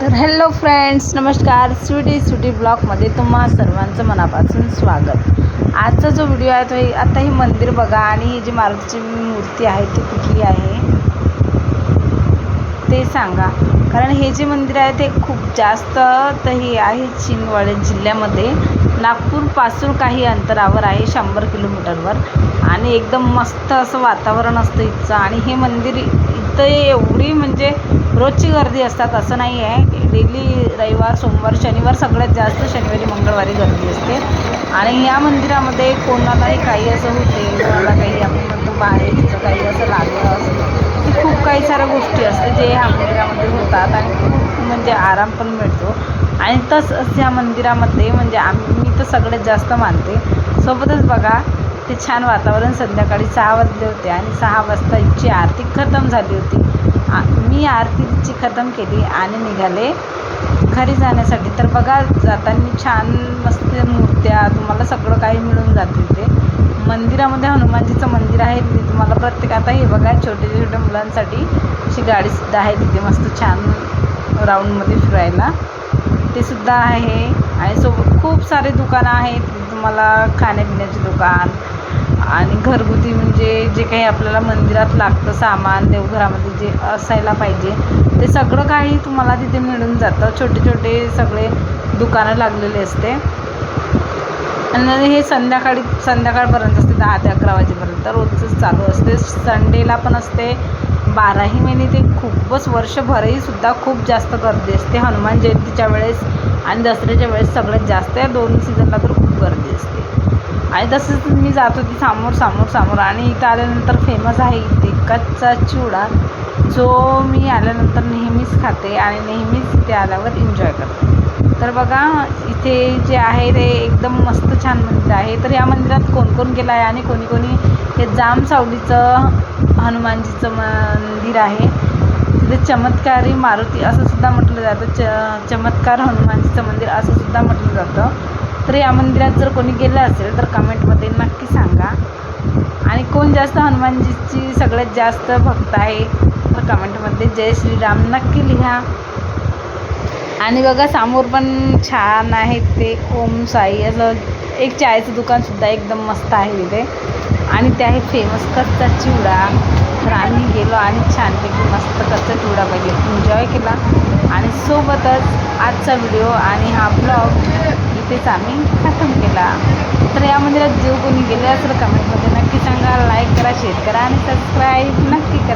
तर hello friends नमस्कार. स्वीटी स्वीटी ब्लॉगमध्ये तुम्हा सर्वांचं मनापासून स्वागत. आजचा जो व्हिडिओ आहे तो हे- आता हे मंदिर बघा आणि ही जी मारुतीची मूर्ती आहे ती कुठली आहे? ते सांगा. कारण हे जे मंदिर आहे ते खूप जास्त तर हे आहे चिंचवड जिल्ह्यामध्ये. नागपूरपासून काही अंतरावर आहे शंभर किलोमीटरवर. आणि एकदम मस्त असं वातावरण असतं इथचं. आणि हे मंदिर इथं एवढी म्हणजे रोजची गर्दी असतात असं नाही आहे. डेली रविवार सोमवार शनिवार सगळ्यात जास्त शनिवारी मंगळवारी गर्दी असते. आणि या मंदिरामध्ये कोणालाही काही असं होते कोणाला काही आपण म्हणतो बाहेरचं काही असं लागलं असं की खूप काही साऱ्या गोष्टी असते जे ह्या मंदिरामध्ये होतात आणि खूप म्हणजे आराम पण मिळतो. आणि तसंच या मंदिरामध्ये म्हणजे आम्ही मी तर सगळ्यात जास्त मानते. सोबतच बघा ते छान वातावरण संध्याकाळी सहा वाजले होते आणि सहा वाजता इथची आरती खतम झाली होती. आ- मी आरतीची खतम केली आणि निघाले घरी जाण्यासाठी. तर बघा जाताना छान मस्त मूर्त्या तुम्हाला सगळं काही मिळून जातील ते. मंदिरामध्ये हनुमानजीचं मंदिर आहे तिथे तुम्हाला प्रत्येक आता हे बघा छोट्या छोट्या मुलांसाठी अशी गाडीसुद्धा आहे तिथे मस्त छान राऊंडमध्ये फिरायला. ते सुद्धा आहे. आणि सोबत खूप सारे दुकानं आहेत. तुम्हाला खाण्यापिण्याचे दुकान आणि घरगुती म्हणजे जे काही आपल्याला मंदिरात लागतं सामान देवघरामध्ये जे असायला पाहिजे ते सगळं काही तुम्हाला तिथे मिळून जातं. छोटे छोटे सगळे दुकानं लागलेले असते. आणि हे संध्याकाळी संध्याकाळपर्यंत असते दहा ते अकरा वाजेपर्यंत. रोजच चालू असते. संडेला पण असते. बाराही महिने ते खूपच वर्षभरही सुद्धा खूप जास्त गर्दी असते. हनुमान जयंतीच्या वेळेस आणि दसऱ्याच्या वेळेस सगळ्यात जास्त. या दोन सीझनला तर खूप गर्दी असते. जसं मी जात होती समोर समोर समोर. आणि इथं आल्यानंतर फेमस आहे इथे कच्चा चिवडा जो मी आल्यानंतर नेहमीच खाते आणि नेहमीच इथे आल्यावर एन्जॉय करते. तर बघा इथे जे आहे ते एकदम मस्त छान मंदिर आहे. तर या मंदिरात कोण कोण गेलं आहे आणि कोणी कोणी हे जाम सावलीचं हनुमानजीचं मंदिर आहे. तिथे चमत्कारी मारुती असं सुद्धा म्हटलं जातं. च चमत्कार हनुमानजीचं मंदिर असं सुद्धा म्हटलं जातं. तर या मंदिरात जर कोणी गेलं असेल तर कमेंटमध्ये नक्की सांगा. आणि कोण जास्त हनुमानजीची सगळ्यात जास्त भक्त आहे तर कमेंटमध्ये जय श्रीराम नक्की लिहा. आणि बघा समोर पण छान आहे ते. ओम साई असं एक चायचं दुकानसुद्धा एकदम मस्त आहे तिथे. आणि ते आहे फेमस कच्चा चिवडा. तर आम्ही गेलो आणि छानपैकी मस्त कच्चा चिवडा पाहिजे एन्जॉय केला. आणि सोबतच आजचा व्हिडिओ आणि हा ब्लॉग तेच आम्ही खतम केला. तर या मंदिरात जो कोणी गेले असेल कमेंटमध्ये नक्की सांगा लाईक करा शेअर करा आणि सबस्क्राईब नक्की करा.